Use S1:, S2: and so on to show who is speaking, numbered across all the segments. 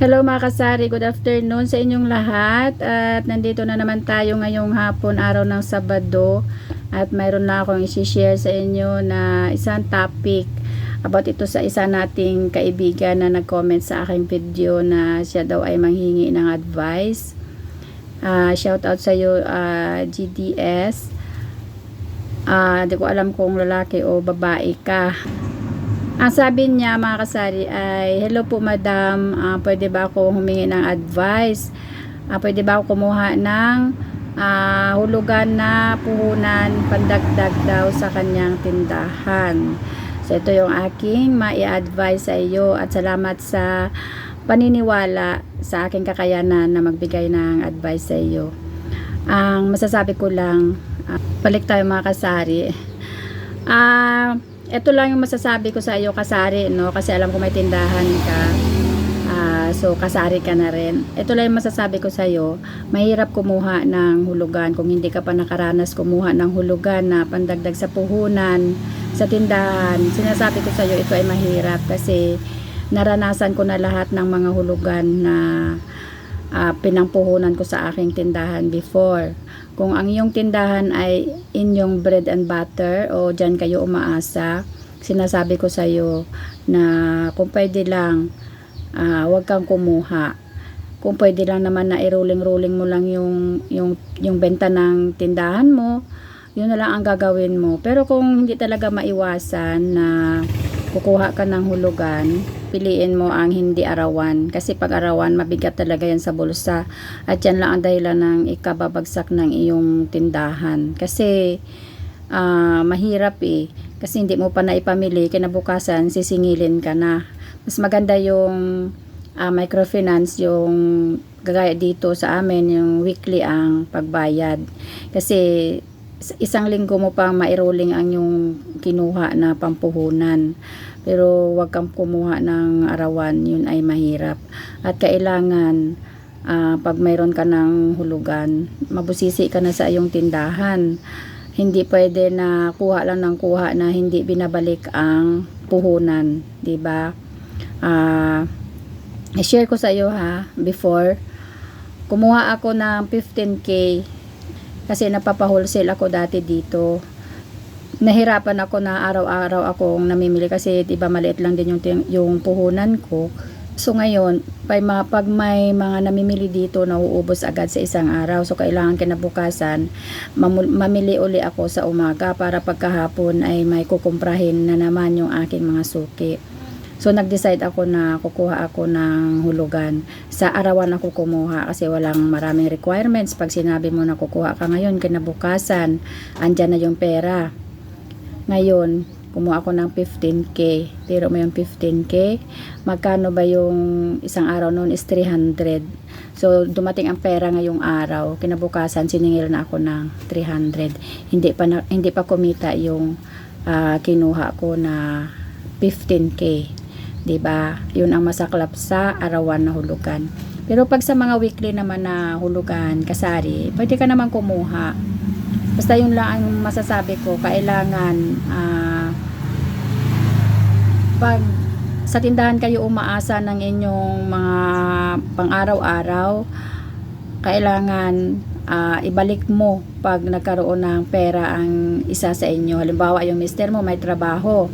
S1: Hello mga kasari, good afternoon sa inyong lahat at nandito na naman tayo ngayong hapon araw ng Sabado at mayroon na akong isi-share sa inyo na isang topic about ito sa isa nating kaibigan na nag-comment sa aking video na siya daw ay manghingi ng advice. Ah, shout out sa iyo ah, GDS. Ah, di ko alam kung lalaki o babae ka. Ang sabi niya mga kasari ay, Hello po madam, Ah, pwede ba ako humingi ng advice? Ah, pwede ba ako kumuha ng ah, hulugan na puhunan pandagdag daw sa kanyang tindahan? So ito yung aking mai-advise sa iyo at salamat sa paniniwala sa aking kakayanan na magbigay ng advice sa iyo. Ang masasabi ko lang, ah, balik tayo mga kasari. Ah, ito lang yung masasabi ko sa iyo kasari no? Kasi alam ko may tindahan ka. Ah, so kasari ka na rin. Ito lang yung masasabi ko sa iyo mahirap kumuha ng hulugan kung hindi ka pa nakaranas kumuha ng hulugan na pandagdag sa puhunan sa tindahan. Sinasabi ko sa iyo ito ay mahirap kasi naranasan ko na lahat ng mga hulugan na ah, pinangpuhunan ko sa aking tindahan before kung ang iyong tindahan ay inyong bread and butter o dyan kayo umaasa, sinasabi ko sa iyo na kung pwede lang, ah, huwag kang kumuha. Kung pwede lang naman na i-rolling-rolling mo lang yung, yung, yung benta ng tindahan mo, yun na lang ang gagawin mo. Pero kung hindi talaga maiwasan na kukuha ka ng hulugan, piliin mo ang hindi arawan. Kasi pag arawan, mabigat talaga yan sa bulsa. At yan lang ang dahilan ng ikababagsak ng iyong tindahan. Kasi ah, mahirap eh. Kasi hindi mo pa naipamili, kinabukasan sisingilin ka na. Mas maganda yung ah, microfinance, yung gagaya dito sa amin, yung weekly ang pagbayad. Kasi isang linggo mo pang mairoling ang yung kinuha na pampuhunan. Pero wag kang kumuha ng arawan, yun ay mahirap. At kailangan ah, pag mayroon ka ng hulugan, mabusisi ka na sa iyong tindahan. Hindi pwede na kuha lang ng kuha na hindi binabalik ang puhunan, 'di ba? Ah, i-share ko sa iyo ha, before kumuha ako ng 15k kasi napapa-wholesale ako dati dito. Nahirapan ako na araw-araw akong namimili kasi 'di ba maliit lang din yung yung puhunan ko. So ngayon, pag, may mga namimili dito, nauubos agad sa isang araw. So kailangan kinabukasan, mamili uli ako sa umaga para pagkahapon ay may kukumprahin na naman yung aking mga suki. So nag-decide ako na kukuha ako ng hulugan. Sa arawan ako kumuha kasi walang maraming requirements. Pag sinabi mo na kukuha ka ngayon, kinabukasan, andyan na yung pera. Ngayon, kumuha ako ng 15k. Pero mo yung 15k. Magkano ba yung isang araw noon is 300. So dumating ang pera ngayong araw. Kinabukasan siningil na ako ng 300. Hindi pa na, hindi pa kumita yung ah, kinuha ko na 15k. 'Di ba? 'Yun ang masaklap sa arawan na hulugan. Pero pag sa mga weekly naman na hulugan, kasari, pwede ka naman kumuha. Basta yun lang ang masasabi ko, kailangan ah, pag sa tindahan kayo umaasa ng inyong mga pang-araw-araw, kailangan ah, ibalik mo pag nagkaroon ng pera ang isa sa inyo. Halimbawa, yung mister mo may trabaho.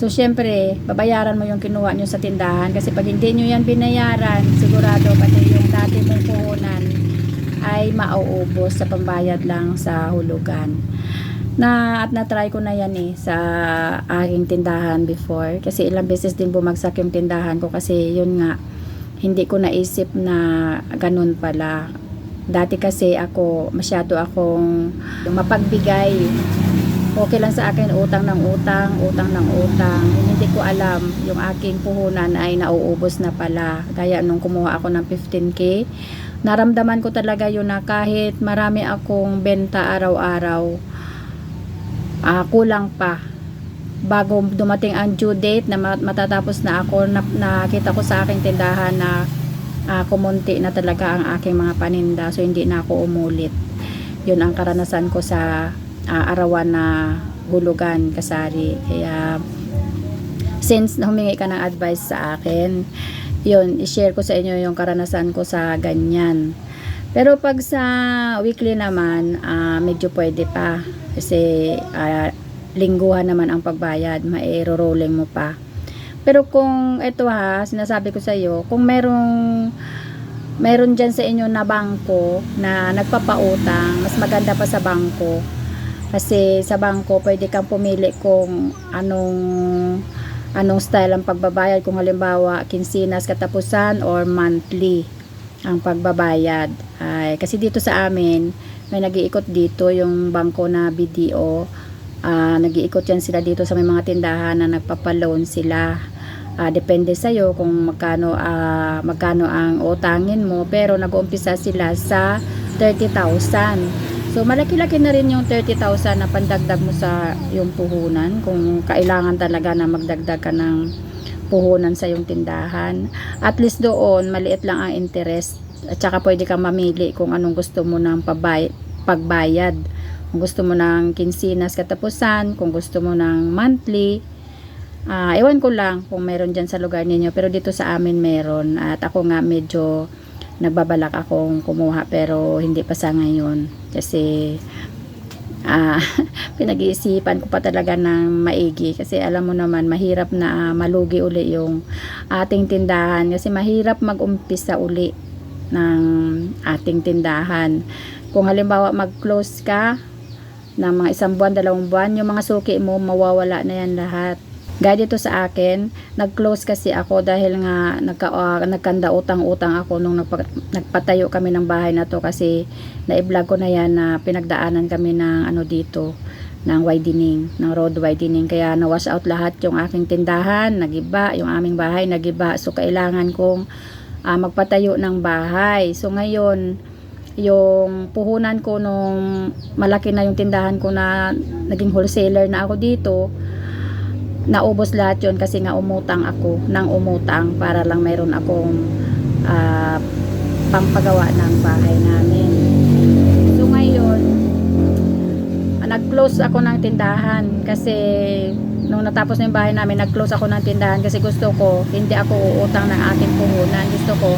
S1: So, syempre, babayaran mo yung kinuha nyo sa tindahan kasi pag hindi nyo yan binayaran, sigurado pati yung dati mong puhunan ay mauubos sa pambayad lang sa hulugan. Na at na-try ko na yan eh sa aking tindahan before kasi ilang beses din bumagsak yung tindahan ko kasi yun nga hindi ko naisip na ganun pala. Dati kasi ako masyado akong mapagbigay okay lang sa akin utang ng utang, utang ng utang. Hindi ko alam, yung aking puhunan ay nauubos na pala. Kaya nung kumuha ako ng 15k, naramdaman ko talaga yun na kahit marami akong benta araw-araw, ah, kulang pa. Bago dumating ang due date na mat- matatapos na ako, na, nakita ko sa aking tindahan na ah, kumunti na talaga ang aking mga paninda. So, hindi na ako umulit. Yun ang karanasan ko sa ah, arawan na hulugan kasari. Kaya since humingi ka ng advice sa akin, yun, i-share ko sa inyo yung karanasan ko sa ganyan. Pero pag sa weekly naman, ah, medyo pwede pa. Kasi ah, lingguhan naman ang pagbayad, mairo-rolling mo pa. Pero kung ito ha, sinasabi ko sa iyo, kung merong meron dyan sa inyo na bangko na nagpapautang, mas maganda pa sa bangko. Kasi sa bangko, pwede kang pumili kung anong anong style ang pagbabayad. Kung halimbawa, kinsinas katapusan or monthly ang pagbabayad. Ay, kasi dito sa amin, may nag-iikot dito yung bangko na BDO. Ah, nag-iikot yan sila dito sa may mga tindahan na nagpapaloan sila. Ah, depende sa iyo kung magkano ah, magkano ang utangin mo pero nag-uumpisa sila sa 30,000. So malaki-laki na rin yung 30,000 na pandagdag mo sa yung puhunan. Kung kailangan talaga na magdagdag ka ng puhunan sa yung tindahan. At least doon maliit lang ang interest. At saka pwede kang mamili kung anong gusto mo ng pabay, pagbayad. Kung gusto mo ng kinsinas katapusan, kung gusto mo ng monthly, Ah, ewan ko lang kung meron dyan sa lugar ninyo. Pero dito sa amin meron. At ako nga medyo nagbabalak akong kumuha pero hindi pa sa ngayon. Kasi ah, pinag-iisipan ko pa talaga ng maigi. Kasi alam mo naman mahirap na ah, malugi uli yung ating tindahan. Kasi mahirap mag-umpisa uli ng ating tindahan. Kung halimbawa mag-close ka ng mga isang buwan, dalawang buwan, yung mga suki mo mawawala na yan lahat Gaya dito sa akin, nag-close kasi ako dahil nga nagka, uh, nagkanda utang-utang ako nung nagpa, nagpatayo kami ng bahay na to kasi na-vlog ko na yan na pinagdaanan kami ng ano dito ng widening, ng road widening. Kaya na-wash out lahat yung aking tindahan, nagiba, yung aming bahay nagiba. So kailangan kong uh, magpatayo ng bahay. So ngayon, yung puhunan ko nung malaki na yung tindahan ko na naging wholesaler na ako dito, naubos lahat yon kasi nga umutang ako ng umutang para lang mayroon akong uh, pampagawa ng bahay namin. So ngayon nag-close ako ng tindahan kasi nung natapos na yung bahay namin nag-close ako ng tindahan kasi gusto ko hindi ako uutang ng aking puhunan. Gusto ko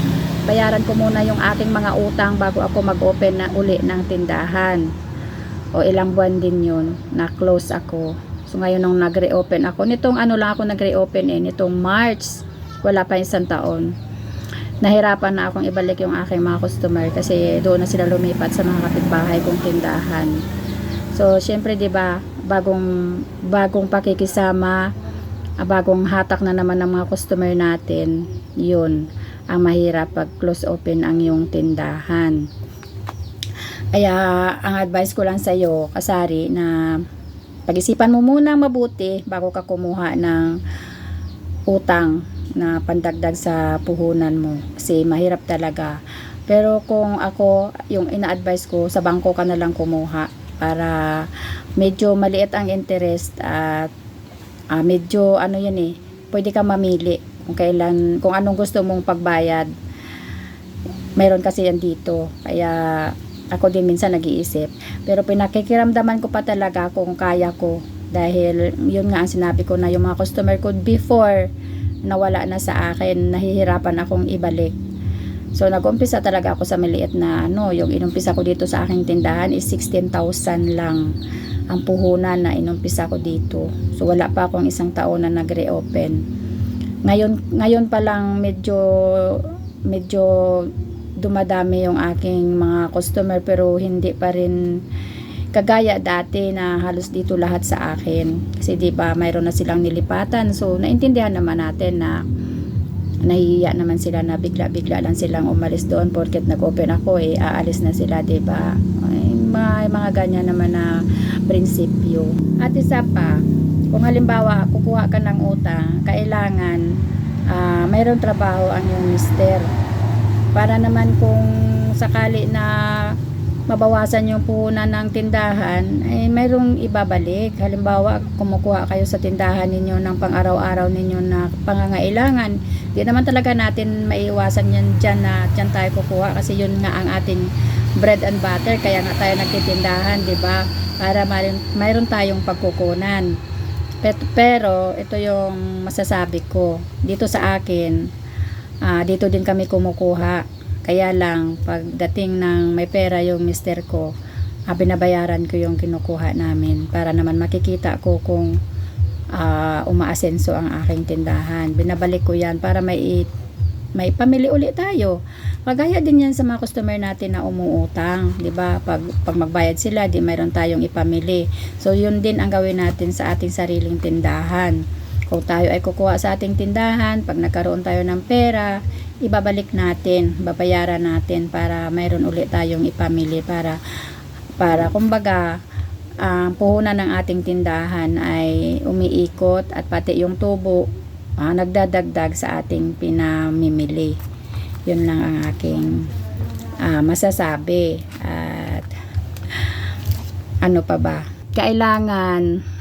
S1: bayaran ko muna yung aking mga utang bago ako mag-open na uli ng tindahan. O ilang buwan din yun na close ako So ngayon nung nag-reopen ako, nitong ano lang ako nag-reopen eh, nitong March, wala pa isang taon. Nahirapan na akong ibalik yung aking mga customer kasi doon na sila lumipat sa mga kapitbahay kong tindahan. So syempre 'di ba, bagong bagong pakikisama, ah, bagong hatak na naman ng mga customer natin, 'yun ang mahirap pag close open ang yung tindahan. Kaya ang advice ko lang sa iyo, kasari na pag-isipan mo muna mabuti bago ka kumuha ng utang na pandagdag sa puhunan mo. Kasi mahirap talaga. Pero kung ako yung ina-advise ko sa bangko ka na lang kumuha para medyo maliit ang interest at uh, medyo ano yan eh pwede ka mamili kung kailan kung anong gusto mong pagbayad. Meron kasi yan dito. Kaya ako din minsan nag-iisip. Pero pinakikiramdaman ko pa talaga kung kaya ko. Dahil yun nga ang sinabi ko na yung mga customer ko before nawala na sa akin, nahihirapan akong ibalik. So nag-umpisa talaga ako sa maliit na ano, yung inumpisa ko dito sa aking tindahan is 16,000 lang ang puhunan na inumpisa ko dito. So wala pa akong isang taon na nag-reopen. Ngayon ngayon pa lang medyo medyo dumadami yung aking mga customer pero hindi pa rin kagaya dati na halos dito lahat sa akin. Kasi di ba mayroon na silang nilipatan. So naintindihan naman natin na nahihiya naman sila na bigla-bigla lang silang umalis doon. Porket nag-open ako eh aalis na sila di ba? May mga ganyan naman na prinsipyo. At isa pa kung halimbawa kukuha ka ng utang kailangan uh, mayroong trabaho ang yung mister para naman kung sakali na mabawasan yung puhunan ng tindahan ay mayroong ibabalik. Halimbawa kumukuha kayo sa tindahan ninyo ng pang-araw-araw ninyo na pangangailangan di naman talaga natin maiwasan yan dyan na dyan tayo kukuha kasi yun nga ang ating bread and butter kaya nga tayo nagtitindahan di ba? Para mayroon, mayroon tayong pagkukunan. Pero ito yung masasabi ko. Dito sa akin Ah, dito din kami kumukuha. Kaya lang, pagdating ng may pera yung mister ko, ah, binabayaran ko yung kinukuha namin para naman makikita ko kung ah, umaasenso ang aking tindahan. Binabalik ko yan para may may pamili uli tayo. Kagaya din yan sa mga customer natin na umuutang, 'di ba? Pag pag magbayad sila, di mayroon tayong ipamili. So yun din ang gawin natin sa ating sariling tindahan. Kung tayo ay kukuha sa ating tindahan, pag nagkaroon tayo ng pera, ibabalik natin, babayaran natin para mayroon uli tayong ipamili para para kumbaga ang puhunan ng ating tindahan ay umiikot at pati yung tubo ah, nagdadagdag sa ating pinamimili. Yun lang ang aking ah, masasabi. At ano pa ba? Kailangan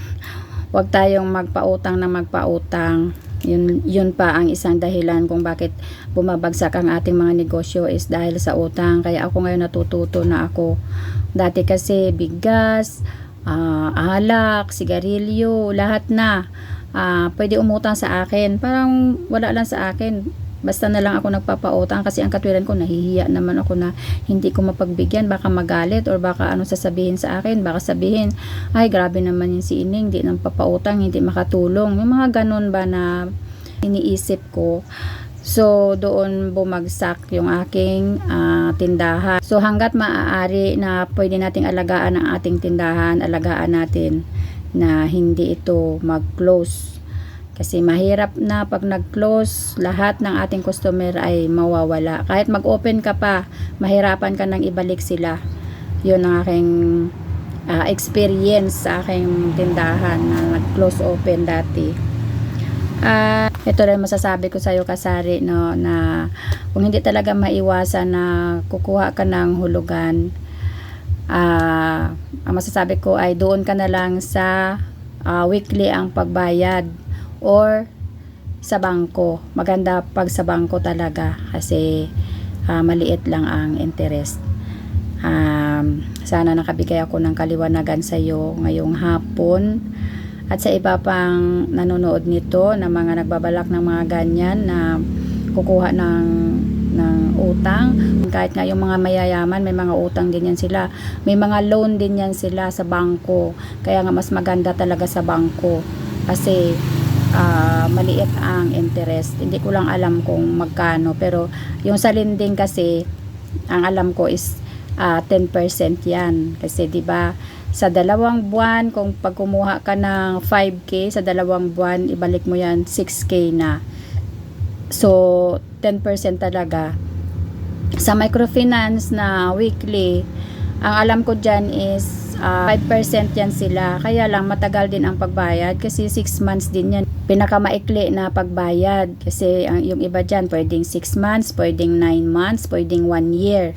S1: wag tayong magpautang na magpautang. Yun, yun pa ang isang dahilan kung bakit bumabagsak ang ating mga negosyo is dahil sa utang. Kaya ako ngayon natututo na ako. Dati kasi bigas, ah, alak, sigarilyo, lahat na. Ah, pwede umutang sa akin. Parang wala lang sa akin. Basta na lang ako nagpapautang kasi ang katwiran ko nahihiya naman ako na hindi ko mapagbigyan baka magalit or baka ano sasabihin sa akin baka sabihin ay grabe naman yung si Ining hindi nang papautang hindi makatulong yung mga ganun ba na iniisip ko So, doon bumagsak yung aking ah, tindahan. So, hanggat maaari na pwede nating alagaan ang ating tindahan, alagaan natin na hindi ito mag-close. Kasi mahirap na pag nag-close, lahat ng ating customer ay mawawala. Kahit mag-open ka pa, mahirapan ka nang ibalik sila. Yun ang aking ah, experience sa aking tindahan na nag-close open dati. Ah, ito rin masasabi ko sa iyo kasari no na kung hindi talaga maiwasan na kukuha ka ng hulugan ah ang masasabi ko ay doon ka na lang sa ah, weekly ang pagbayad or sa bangko. Maganda pag sa bangko talaga kasi ah, maliit lang ang interest. Um, sana nakabigay ako ng kaliwanagan sa iyo ngayong hapon at sa iba pang nanonood nito na mga nagbabalak ng mga ganyan na kukuha ng ng utang kahit nga yung mga mayayaman may mga utang din yan sila may mga loan din yan sila sa bangko kaya nga mas maganda talaga sa bangko kasi ah, maliit ang interest. Hindi ko lang alam kung magkano pero yung sa lending kasi ang alam ko is ah, 10% yan. Kasi 'di ba sa dalawang buwan kung pag kumuha ka ng 5k sa dalawang buwan ibalik mo yan 6k na. So 10% talaga. Sa microfinance na weekly ang alam ko dyan is ah, 5% yan sila. Kaya lang matagal din ang pagbayad kasi 6 months din yan pinakamaikli na pagbayad kasi ang yung iba dyan pwedeng 6 months pwedeng 9 months pwedeng 1 year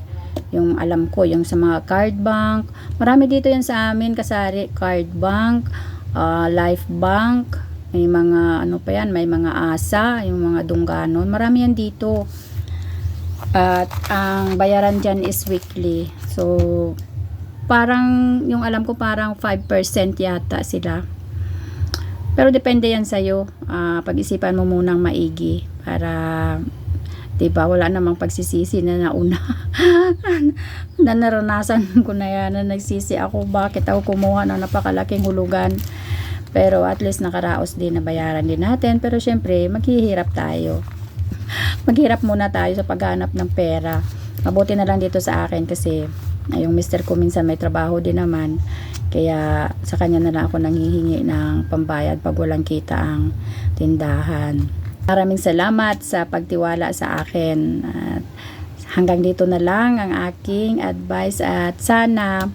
S1: yung alam ko, yung sa mga card bank. Marami dito yan sa amin, kasari, card bank, ah, life bank, may mga ano pa yan, may mga asa, yung mga dungganon. Marami yan dito. At ang bayaran dyan is weekly. So, parang, yung alam ko parang 5% yata sila. Pero depende yan sa'yo. Ah, pag-isipan mo munang maigi para 'di ba wala namang pagsisisi na nauna. Na naranasan ko na yan na nagsisi ako. Bakit ako kumuha ng napakalaking hulugan? Pero at least nakaraos din na bayaran din natin. Pero syempre maghihirap tayo. Maghirap muna tayo sa paghanap ng pera. Mabuti na lang dito sa akin kasi yung mister ko minsan may trabaho din naman kaya sa kanya na lang ako nanghihingi ng pambayad pag walang kita ang tindahan Maraming salamat sa pagtiwala sa akin. At hanggang dito na lang ang aking advice at sana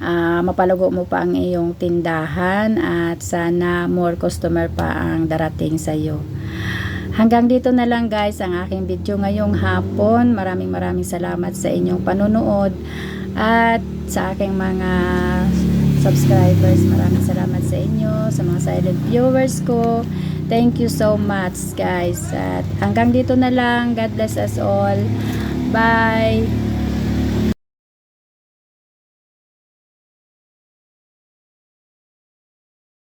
S1: ah, mapalago mo pa ang iyong tindahan at sana more customer pa ang darating sa iyo. Hanggang dito na lang guys ang aking video ngayong hapon. Maraming maraming salamat sa inyong panonood at sa aking mga subscribers. Maraming salamat sa inyo, sa mga silent viewers ko. Thank you so much guys. At hanggang dito na lang. God bless us all. Bye.